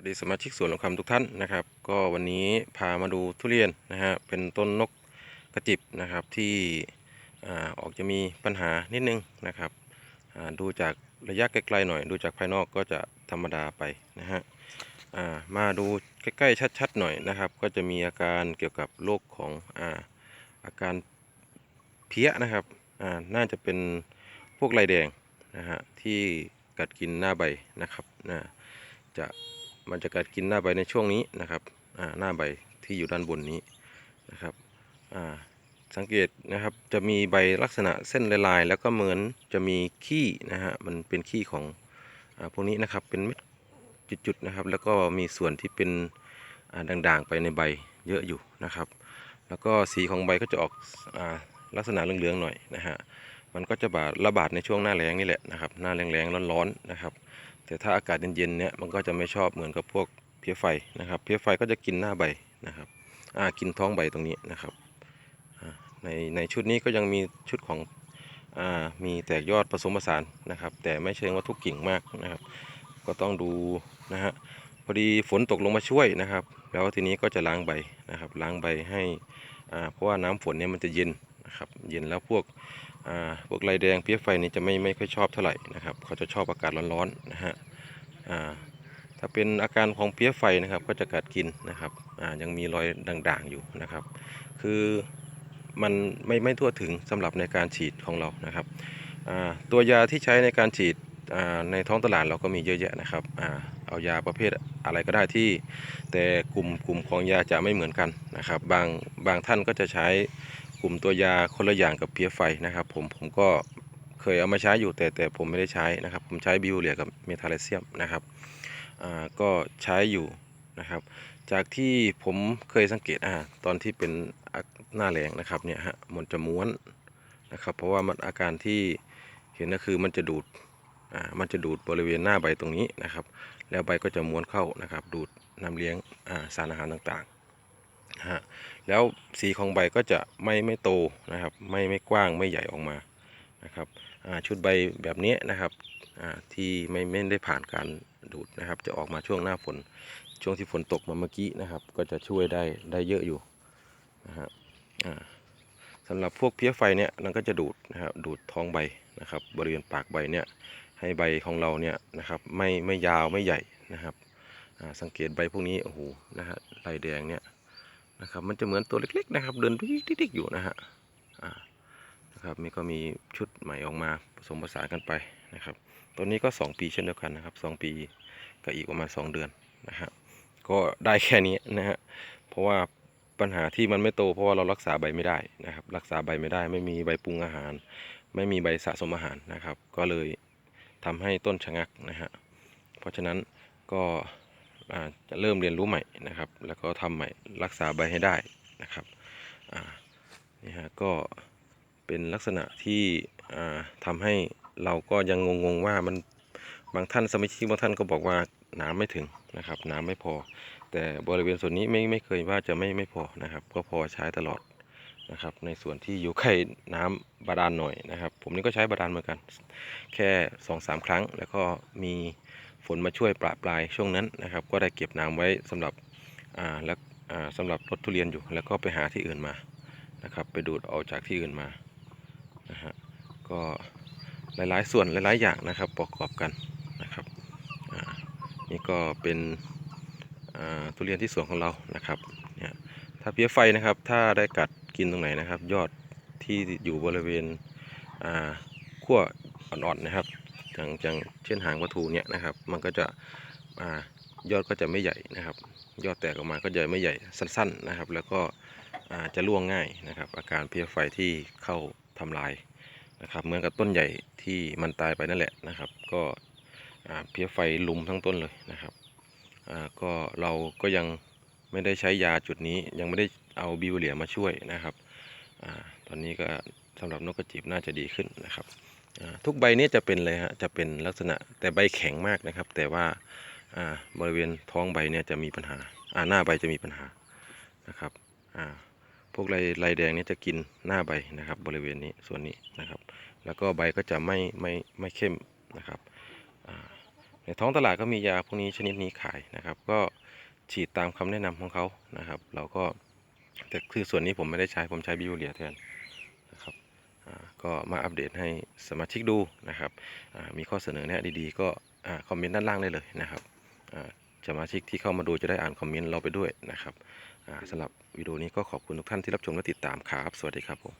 วัสดีสมาชิกสวนหลวงคำทุกท่านนะครับ ก็วันนี้พามาดูทุเรียนนะฮะเป็นต้นนกกระจิบนะครับที่อ่าออกจะมีปัญหานิดนึงนะครับอ่าดูจากระยะไกลๆหน่อย ดูจากภายนอกก็จะธรรมดาไปนะฮะอ่ามาดูใกล้ๆชัดๆหน่อยนะครับ ก็จะมีอาการเกี่ยวกับโรคของอาอาการเพี้ยนะครับอ่าน่าจะเป็นพวกลายแดงนะฮะที่กัดกินหน้าใบนะครับนะจะ มันจะกัดกินหน้าใบในช่วงนี้นะครับหน้าใบที่อยู่ด้านบนนี้นะครับสังเกตนะครับจะมีใบลักษณะเส้นลายๆ แล้วก็เหมือนจะมีขี้นะฮะมันเป็นขี้ของอพวกนี้นะครับเป็นเม็ดจุดๆนะครับ แล้วก็มีส่วนที่เป็นด่างๆไปในใบเยอะอยู่นะครับ แล้วก็สีของใบก็จะออกอลักษณะเหลืองๆหน่อยนะฮะมันก็จะบาดระบาดในช่วงหน้าแล้งนี่แหละนะครับ หน้าแรงๆร้อนๆนะครับ แต่ถ้าอากาศเย็นๆเนี่ยมันก็จะไม่ชอบเหมือนกับพวกเพี้ยไฟนะครับเพี้ยไฟก็จะกินหน้าใบนะครับอ่ากินท้องใบตรงนี้นะครับในในชุดนี้ก็ยังมีชุดของอ่ามีแตกยอดผสมผสานนะครับ แต่ไม่เชิงว่าทุกกิ่งมากนะครับ ก็ต้องดูนะฮะพอดีฝนตกลงมาช่วยนะครับ แล้วทีนี้ก็จะล้างใบนะครับล้างใบให้อ่าเพราะว่าน้ำฝนเนี่ยมันจะเย็นนะครับเย็นแล้วพวกอ่าพวกลายแดงเพี้ยไฟนี่จะไม่ไม่ค่อยชอบเท่าไหร่นะครับ เขาจะชอบอากาศร้อนๆนะฮะ อ่าถ้าเป็นอาการของเพี้ยไฟนะครับก็จะกัดกินนะครับอ่ายังมีรอยด่างๆอยู่นะครับ คือมันไม่ไม่ทั่วถึงสำหรับในการฉีดของเรานะครับอ่าตัวยาที่ใช้ในการฉีดอ่าในท้องตลาดเราก็มีเยอะแยะนะครับอ่าเอายาประเภทอะไรก็ได้ที่ แต่กลุ่มกลุ่มของยาจะไม่เหมือนกันนะครับ บางบางท่านก็จะใช้กลุ่มตัวยาคนละอย่างกับเพี้ยไฟนะครับ ผมผมก็ เคยเอามาใช้อยู่แต่แต่ผมไม่ได้ใช้นะครับ ผมใช้บิวเรียกับเมทาเลเซียมนะครับอ่าก็ใช้อยู่นะครับ จากที่ผมเคยสังเกตอ่าตอนที่เป็นหน้าแรงนะครับเนี่ยฮะมันจะม้วนนะครับ เพราะว่ามันอาการที่เห็นก็คือมันจะดูดอ่ามันจะดูดบริเวณหน้าใบตรงนี้นะครับ แล้วใบก็จะม้วนเข้านะครับ ดูดน้ำเลี้ยงอ่าสารอาหารต่างๆฮะแล้วสีของใบก็จะไม่ไม่โตนะครับ ไม่ไม่กว้างไม่ใหญ่ออกมา นะครับชุดใบแบบนี้นะครับที่ไม่ไม่ได้ผ่านการดูดนะครับ จะออกมาช่วงหน้าฝนช่วงที่ฝนตกมาเมื่อกี้นะครับ ก็จะช่วยได้ได้เยอะอยู่นะฮะสำหรับพวกเพี้ยไฟเนี่ยมันก็จะดูดนะครับดูดท้องใบนะครับ บริเวณปากใบเนี่ยให้ใบของเราเนี่ยนะครับไม่ไม่ยาวไม่ใหญ่นะครับสังเกตใบพวกนี้โอ้โหนะฮะลายแดงเนี่ยนะครับมันจะเหมือนตัวเล็กๆนะครับ เดินดิ๊กๆอยู่นะฮะ นะครับมีก็มีชุดใหม่ออกมาผสมผสานกันไปนะครับตัวนี้ก็ 2 ปีเช่นเดียวกันนะครับ 2 ปีกับอีกประมาณ 2 เดือนนะฮะก็ได้แค่นี้นะฮะเพราะว่าปัญหาที่มันไม่โตเพราะว่าเรารักษาใบไม่ได้นะครับ รักษาใบไม่ได้ ไม่มีใบปรุงอาหาร ไม่มีใบสะสมอาหารนะครับ ก็เลยทำให้ต้นชะงักนะฮะเพราะฉะนั้นก็จะเริ่มเรียนรู้ใหม่นะครับ แล้วก็ทำใหม่รักษาใบให้ได้นะครับนี่ฮะก็ เป็นลักษณะที่อ่าทำให้เราก็ยังงงๆว่ามันบางท่านสมาชิกบางท่านก็บอกว่าน้ำไม่ถึงนะครับน้ำไม่พอ แต่บริเวณส่วนนี้ไม่ไม่เคยว่าจะไม่ไม่พอนะครับ ก็พอใช้ตลอดนะครับ ในส่วนที่อยู่ใกล้น้ำบาดาลหน่อยนะครับ ผมนี่ก็ใช้บาดาลเหมือนกัน แค่สองสามครั้ง แล้วก็มีฝนมาช่วยปราปลายช่วงนั้นนะครับ ก็ได้เก็บน้ำไว้สำหรับอ่าแล้วอ่าสำหรับรถทุเรียนอยู่ แล้วก็ไปหาที่อื่นมานะครับ ไปดูดเอาจากที่อื่นมา ก็หลายๆส่วนหลายๆอย่างนะครับประกอบกันนะครับนี่ก็เป็นทุเรียนที่สวนของเรานะครับเนี่ยถ้าเพี้ยไฟนะครับถ้าได้กัดกินตรงไหนนะครับ ยอดที่อยู่บริเวณขั้วอ่อนๆนะครับอย่างอย่างเช่นหางวัตถุเนี่ยนะครับ มันก็จะอยอดก็จะไม่ใหญ่นะครับ ยอดแตกออกมาก็จะไม่ใหญ่สั้น ๆนะครับ แล้วก็จะร่วงง่ายนะครับ อาการเพี้ยไฟที่เข้าทำลาย นะครับเหมือนกับต้นใหญ่ที่มันตายไปนั่นแหละนะครับ ก็เพี้ยไฟลุมทั้งต้นเลยนะครับก็เราก็ยังไม่ได้ใช้ยาจุดนี้ยังไม่ได้เอาบิวเลียมาช่วยนะครับอตอนนี้ก็สำหรับนกกระจิบน่าจะดีขึ้นนะครับทุกใบนี้จะเป็นเลยฮะจะเป็นลักษณะแต่ใบแข็งมากนะครับ แต่ว่าบริเวณท้องใบเนี่ยจะมีปัญหาหน้าใบจะมีปัญหานะครับ วกลายลายแดงนี่จะกินหน้าใบนะครับ บริเวณนี้ส่วนนี้นะครับ แล้วก็ใบก็จะไม่ไม่ไม่เข้มนะครับในท้องตลาดก็มียาพวกนี้ชนิดนี้ขายนะครับ ก็ฉีดตามคำแนะนำของเขานะครับ เราก็แต่คือส่วนนี้ผมไม่ได้ใช้ผมใช้บิวเลียแทนนะครับก็มาอัปเดตให้สมาชิกดูนะครับมีข้อเสนอแนะดีๆ ก็คอมเมนต์ด้านล่างได้เลยนะครับ สมาชิกที่เข้ามาดูจะได้อ่านคอมเมนต์เราไปด้วยนะครับสำหรับวิดีโอนี้ก็ขอบคุณทุกท่านที่รับชมและติดตามครับ สวัสดีครับผม